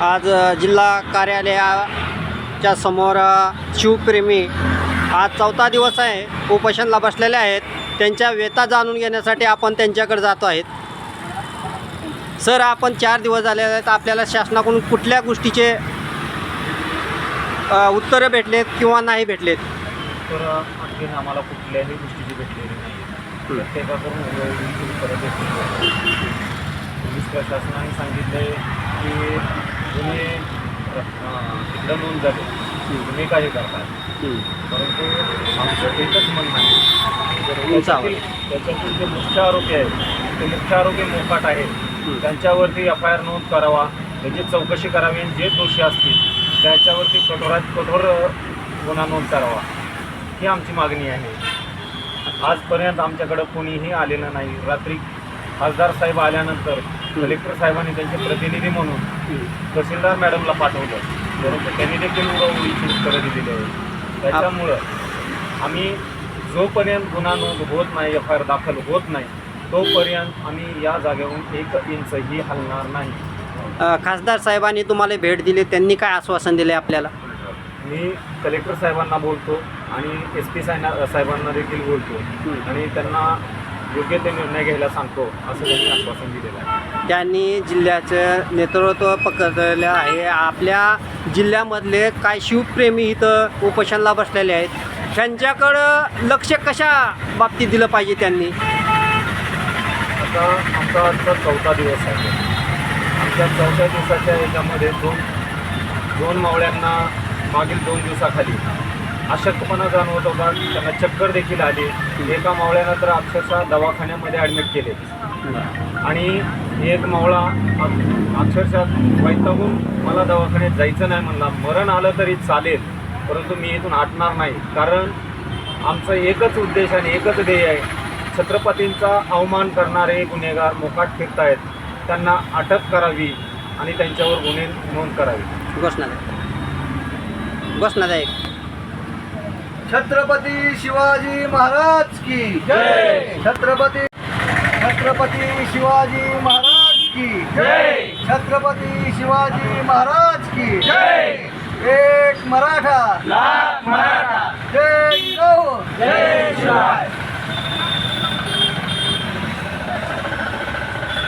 आज जिल्हा कार्यालयाच्या समोर शिवप्रेमी आज चौथा दिवस आहे. उपोषणला बसलेले आहेत. त्यांच्या व्यथा जाणून घेण्यासाठी आपण त्यांच्याकडे जातो आहेत. सर आपण चार दिवस झाले आहेत. आपल्याला शासनाकडून कुठल्या गोष्टीचे उत्तरं भेटलेत किंवा नाही भेटलेत? तर आम्हाला कुठल्याही गोष्टीची भेटलेली नाही प्रत्येकाकडून उत्तरं पोलीस प्रशासनाने सांगितले की अं, तिकडं नोंद झाले. तुम्ही काही करताय परंतु आमचं एकच म्हणणं आहे. त्याच्यातील जे मुख्य आरोपी आहेत ते मुख्य आरोपी मोकाट आहेत. त्यांच्यावरती एफ आय आर नोंद करावा त्याची चौकशी करावी आणि जे दोषी असतील त्याच्यावरती कठोरात कठोर गुन्हा नोंद करावा. ही आमची मागणी आहे. आजपर्यंत आमच्याकडं कोणीही आलेलं नाही. रात्री खासदार साहेब आल्यानंतर कलेक्टर साहेबांनी त्यांचे प्रतिनिधी म्हणून तहसीलदार मॅडमला पाठवलं. परंतु त्यांनी देखील उडवडीची उत्तरं दिलेली आहे. त्याच्यामुळं आम्ही जोपर्यंत गुन्हा नोंद होत नाही एफ आय आर दाखल होत नाही तोपर्यंत आम्ही या जागेवरून एक इंचही हलणार नाही. खासदार साहेबांनी तुम्हाला भेट दिली त्यांनी काय आश्वासन दिले आपल्याला? मी कलेक्टर साहेबांना बोलतो आणि एस पी साहेबांना देखील बोलतो. आणि त्यांना योग्य ते निर्णय घ्यायला सांगतो असं त्यांनी आश्वासन दिलेलं आहे. त्यांनी जिल्ह्याचं नेतृत्व पकडलेलं आहे. आपल्या जिल्ह्यामधले काय शिवप्रेमी इथं उपोषणला बसलेले आहेत. त्यांच्याकडं लक्ष कशा बाबतीत दिलं पाहिजे त्यांनी? आता आमचा आजचा चौथा दिवस आहे. आमच्या चौथ्या दिवसाच्या याच्यामध्ये दोन दोन मावळ्यांना मागील दोन दिवसाखाली अशक्तपणा जाणवत होता. त्यांना चक्कर देखील आली. एका मावळ्यानं तर अक्षरशः दवाखान्यामध्ये ॲडमिट केले. आणि एक मावळा अक्षरशः वैतागून मला दवाखान्यात जायचं नाही म्हणला. मरण आलं तरी चालेल परंतु मी इथून आटणार नाही. कारण आमचं एकच उद्देश आणि एकच ध्येय आहे. छत्रपतींचा अवमान करणारे गुन्हेगार मोकाट फिरतायत. त्यांना अटक करावी आणि त्यांच्यावर गुन्हे नोंद करावी. घोषणा घोषणा छत्रपती शिवाजी महाराज की जय. छत्रपती छत्रपती शिवाजी महाराज की जय. छत्रपती शिवाजी महाराज की जय. एक मराठा जय जिजाऊ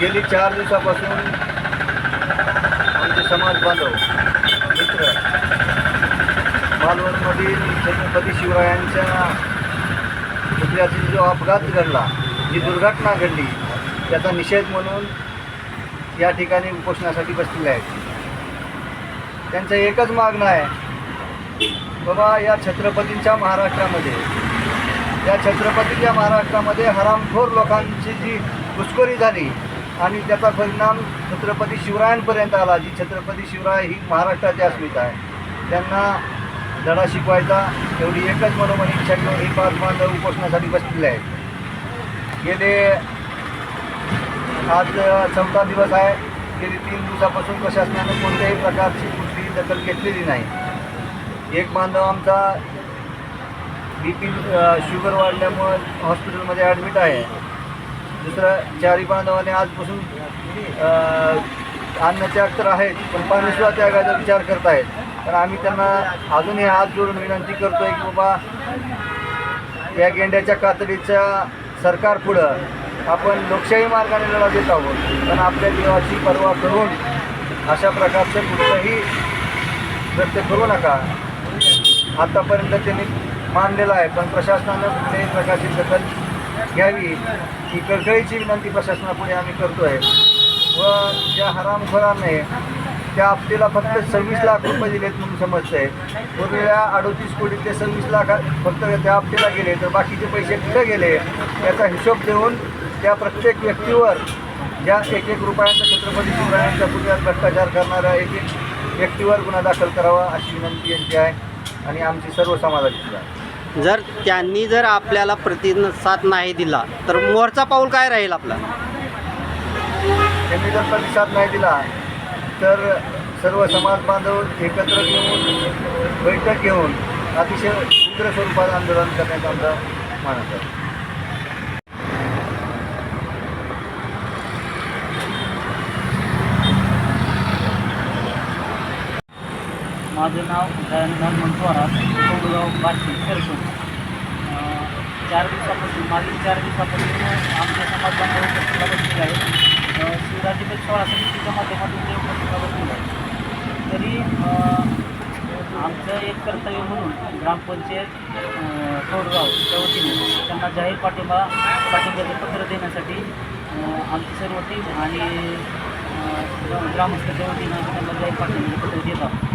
गेली चार दिवसापासून आमचे समाज बांधव मालवणमधील छत्रपती शिवरायांच्या पुतळ्याचा जो अपघात घडला जी दुर्घटना घडली त्याचा निषेध म्हणून या ठिकाणी उपोषणासाठी बसलेले आहेत. त्यांचं एकच मागणं आहे बाबा या छत्रपतींच्या महाराष्ट्रामध्ये या छत्रपतीच्या महाराष्ट्रामध्ये हरामखोर लोकांची जी घुसखोरी झाली आणि त्याचा परिणाम छत्रपती शिवरायांपर्यंत आला जी छत्रपती शिवराय ही महाराष्ट्राची अस्मिता आहे. त्यांना धडा शिकवायचा एवढी एकच मनोमन इच्छा घेऊन ही पाच बांधव उपोषणासाठी बसलेले आहेत. गेले आज चौथा दिवस आहे. गेली तीन दिवसापासून प्रशासनानं कोणत्याही प्रकारची कुठलीही दखल घेतलेली नाही. एक बांधव आमचा बी पी शुगर वाढल्यामुळं हॉस्पिटलमध्ये ॲडमिट आहे. दुसरं चारी बांधवाने आजपासून अ, अन्नत्याग तर आहेत पण पाणीसुद्धा त्यागायचा विचार करत आहेत तर आम्ही त्यांना अजूनही हात जोडून विनंती करतो आहे की बाबा या गेंड्याच्या कातडीच्या सरकार पुढं आपण लोकशाही मार्गाने लढा देत आहोत. पण आपल्या जीवाची पर्वा करून अशा प्रकारचं कुठलंही कृत्य करू नका. आत्तापर्यंत त्यांनी मानलेलं आहे पण प्रशासनानं कुठल्याही प्रकारची दखल घ्यावी. ही कळकळीची विनंती प्रशासनापुढे आम्ही करतो आहे व ज्या हरामखोराने त्या आपटीला फक्त सव्वीस लाख रुपये दिलेत म्हणून समजतं आहे उरलेल्या अडोतीस कोटीतले सव्वीस लाख फक्त त्या आपटीला गेले तर बाकीचे पैसे कुठे गेले? याचा हिशोब देऊन त्या प्रत्येक व्यक्तीवर ज्या एक एक रुपयांचा छत्रपती शिवरायांच्या पुतळ्यात भ्रष्टाचार करणाऱ्या एक एक व्यक्तीवर गुन्हा दाखल करावा अशी विनंती यांची आहे आणि आमची सर्व समाजाची आहे. जर त्यांनी जर आपल्याला प्रतिसाद नाही दिला तर मोर्चा पाऊल काय राहील आपला? त्यांनी जर प्रतिसाद नाही दिला तर सर्व समाज बांधव एकत्र घेऊन बैठक घेऊन अतिशय उग्र स्वरूपात आंदोलन करण्याचा आमचा मानस आहे. माझं नाव दयानंद हनुमंत कोंडगाव बाशी सरपंच चार दिवसापासून मागील चार दिवसापासून आमच्या समाज बांधव उपस्थितीला राज्यपाल अं, सोळा समितीच्या माध्यमातून ते उपस्थितीला तरी आमचं एक कर्तव्य म्हणून ग्रामपंचायत तोडगाव त्या वतीने त्यांना जाहीर पाठिंबा पाठिंब्याचं पत्र देण्यासाठी आमची सर्व टीम आणि अं, ग्रामस्थाच्या वतीनं त्यांना जाहीर पाठिंब्याचं पत्र देत आहोत.